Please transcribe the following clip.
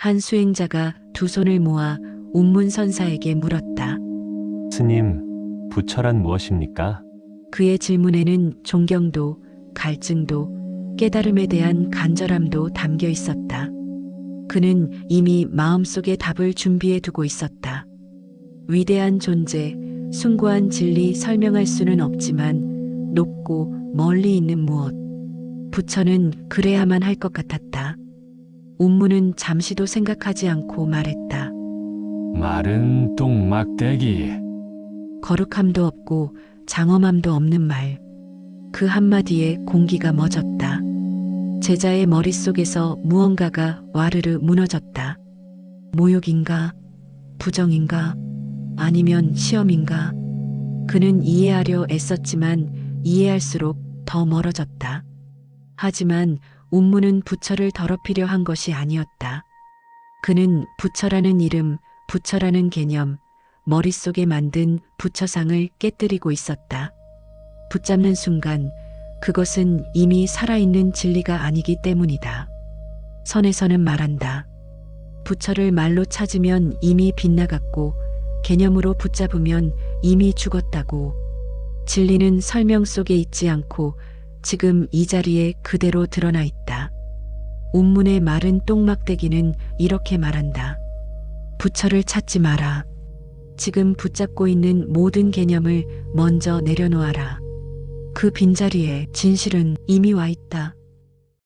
한 수행자가 두 손을 모아 운문선사에게 물었다. 스님, 부처란 무엇입니까? 그의 질문에는 존경도, 갈증도, 깨달음에 대한 간절함도 담겨 있었다. 그는 이미 마음속에 답을 준비해 두고 있었다. 위대한 존재, 숭고한 진리 설명할 수는 없지만 높고 멀리 있는 무엇. 부처는 그래야만 할 것 같았다. 운무는 잠시도 생각하지 않고 말했다. 마른 똥막대기. 거룩함도 없고 장엄함도 없는 말. 그 한마디에 공기가 멎었다. 제자의 머릿속에서 무언가가 와르르 무너졌다. 모욕인가? 부정인가? 아니면 시험인가? 그는 이해하려 애썼지만 이해할수록 더 멀어졌다. 하지만 운무는 부처를 더럽히려 한 것이 아니었다. 그는 부처라는 이름, 부처라는 개념, 머릿속에 만든 부처상을 깨뜨리고 있었다. 붙잡는 순간 그것은 이미 살아있는 진리가 아니기 때문이다. 선에서는 말한다. 부처를 말로 찾으면 이미 빗나갔고 개념으로 붙잡으면 이미 죽었다고. 진리는 설명 속에 있지 않고 지금 이 자리에 그대로 드러나 있다. 운문의 마른 똥막대기는 이렇게 말한다. 부처를 찾지 마라. 지금 붙잡고 있는 모든 개념을 먼저 내려놓아라. 그 빈자리에 진실은 이미 와 있다.